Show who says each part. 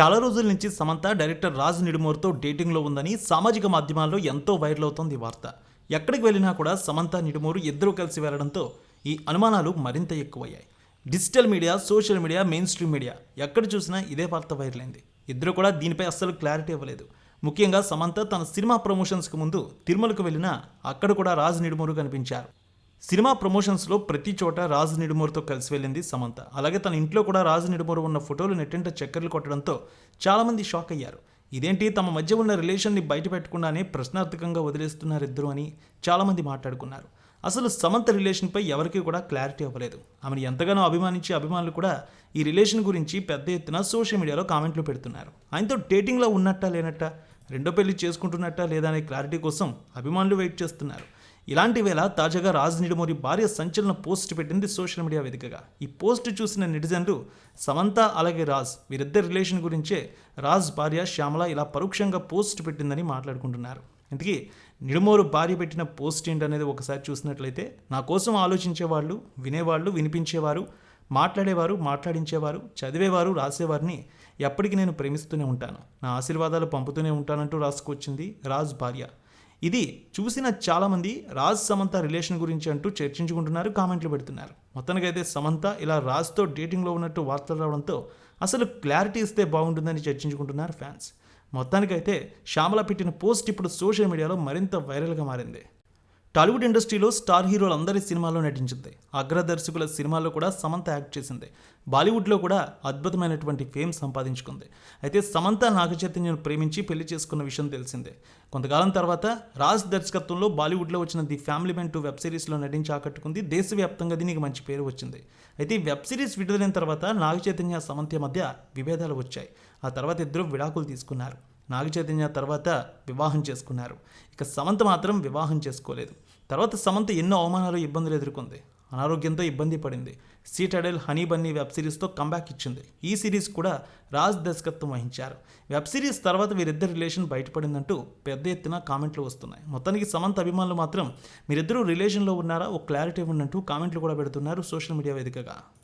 Speaker 1: చాలా రోజుల నుంచి సమంత డైరెక్టర్ రాజ్ నిడుమూర్తో డేటింగ్లో ఉందని సామాజిక మాధ్యమాల్లో ఎంతో వైరల్ అవుతోంది వార్త. ఎక్కడికి వెళ్ళినా కూడా సమంత నిడుమోరు ఇద్దరూ కలిసి వెళ్ళడంతో ఈ అనుమానాలు మరింత ఎక్కువయ్యాయి. Digital media social media mainstream media ఎక్కడ చూసినా ఇదే వార్త వైరల్ అయింది ఇద్దరు కూడా దీనిపై అస్సలు క్లారిటీ ఇవ్వలేదు. ముఖ్యంగా సమంత తన సినిమా ప్రమోషన్స్కి ముందు తిరుమలకు వెళ్ళినా అక్కడ కూడా రాజ్ నిడుమోరు కనిపించారు. సినిమా ప్రమోషన్స్లో ప్రతి చోట రాజు నిడుమూరితో కలిసి వెళ్ళింది సమంత. అలాగే తన ఇంట్లో కూడా రాజు నిడుమూరు ఉన్న ఫోటోలు నెట్టింట చక్కర్లు కొట్టడంతో చాలామంది షాక్ అయ్యారు. ఇదేంటి? తమ మధ్య ఉన్న రిలేషన్ని బయట పెట్టకుండానే ప్రశ్నార్థకంగా వదిలేస్తున్నారు ఇద్దరు అని చాలామంది మాట్లాడుకున్నారు. అసలు సమంత రిలేషన్పై ఎవరికీ కూడా క్లారిటీ అవ్వలేదు. ఆమెను ఎంతగానో అభిమానించే అభిమానులు కూడా ఈ రిలేషన్ గురించి పెద్ద ఎత్తున సోషల్ మీడియాలో కామెంట్లు పెడుతున్నారు. ఆయనతో డేటింగ్లో ఉన్నట్టా లేనట్టా? రెండో పెళ్ళి చేసుకుంటున్నట్టా లేదా అనే క్లారిటీ కోసం అభిమానులు వెయిట్ చేస్తున్నారు. ఇలాంటి వేళ తాజాగా రాజ్ నిడుమోరి భార్య సంచలన పోస్ట్ పెట్టింది సోషల్ మీడియా వేదికగా. ఈ పోస్ట్ చూసిన నెటిజన్లు సమంత అలాగే రాజ్ వీరిద్దరి రిలేషన్ గురించే రాజ్ భార్య శ్యామల ఇలా పరోక్షంగా పోస్ట్ పెట్టిందని మాట్లాడుకుంటున్నారు. ఇంతకీ నిడుమోరు భార్య పెట్టిన పోస్ట్ ఏంటనేది ఒకసారి చూసినట్లయితే నా కోసం ఆలోచించేవాళ్ళు వినేవాళ్ళు వినిపించేవారు మాట్లాడేవారు మాట్లాడించేవారు చదివేవారు రాసేవారిని ఎప్పటికీ నేను ప్రేమిస్తూనే ఉంటాను. నా ఆశీర్వాదాలు పంపుతూనే ఉంటానంటూ రాసుకొచ్చింది రాజ్ భార్య. ఇది చూసిన చాలామంది రాజ్ సమంత రిలేషన్ గురించి అంటూ చర్చించుకుంటున్నారు కామెంట్లు పెడుతున్నారు. మొత్తానికైతే సమంత ఇలా రాజ్తో డేటింగ్లో ఉన్నట్టు వార్తలు రావడంతో అసలు క్లారిటీ ఇస్తే బాగుంటుందని చర్చించుకుంటున్నారు ఫ్యాన్స్. మొత్తానికైతే శ్యామల పెట్టిన పోస్ట్ ఇప్పుడు సోషల్ మీడియాలో మరింత వైరల్గా మారింది. టాలీవుడ్ ఇండస్ట్రీలో స్టార్ హీరోలందరి సినిమాల్లో నటించింది. అగ్రదర్శకుల సినిమాల్లో కూడా సమంత యాక్ట్ చేసింది. బాలీవుడ్లో కూడా అద్భుతమైనటువంటి ఫేమ్ సంపాదించుకుంది. అయితే సమంత నాగ చైతన్యను ప్రేమించి పెళ్ళి చేసుకున్న విషయం తెలిసిందే. కొంతకాలం తర్వాత రాజ్ దర్శకత్వంలో బాలీవుడ్లో వచ్చిన the family men two web సిరీస్లో నటించి ఆకట్టుకుంది. దేశవ్యాప్తంగా దీనికి మంచి పేరు వచ్చింది. అయితే ఈ వెబ్ సిరీస్ విడుదలైన తర్వాత నాగ చైతన్య సమంత మధ్య విభేదాలు వచ్చాయి. ఆ తర్వాత ఇద్దరు విడాకులు తీసుకున్నారు. నాగ చైతన్య తర్వాత వివాహం చేసుకున్నారు. ఇక సమంత మాత్రం వివాహం చేసుకోలేదు. తర్వాత సమంత ఎన్నో అవమానాలు ఇబ్బందులు ఎదుర్కొంది. అనారోగ్యంతో ఇబ్బంది పడింది. సీటడెల్ హనీ బన్నీ వెబ్ సిరీస్తో కంబ్యాక్ ఇచ్చింది. ఈ సిరీస్ కూడా రాజ్ దర్శకత్వం వహించారు. వెబ్ సిరీస్ తర్వాత వీరిద్దరి రిలేషన్ బయటపడిందంటూ పెద్ద ఎత్తున కామెంట్లు వస్తున్నాయి. మొత్తానికి సమంత అభిమానులు మాత్రం మీరిద్దరూ రిలేషన్లో ఉన్నారా? ఒక క్లారిటీ ఉన్నట్టు కామెంట్లు కూడా పెడుతున్నారు సోషల్ మీడియా వేదికగా.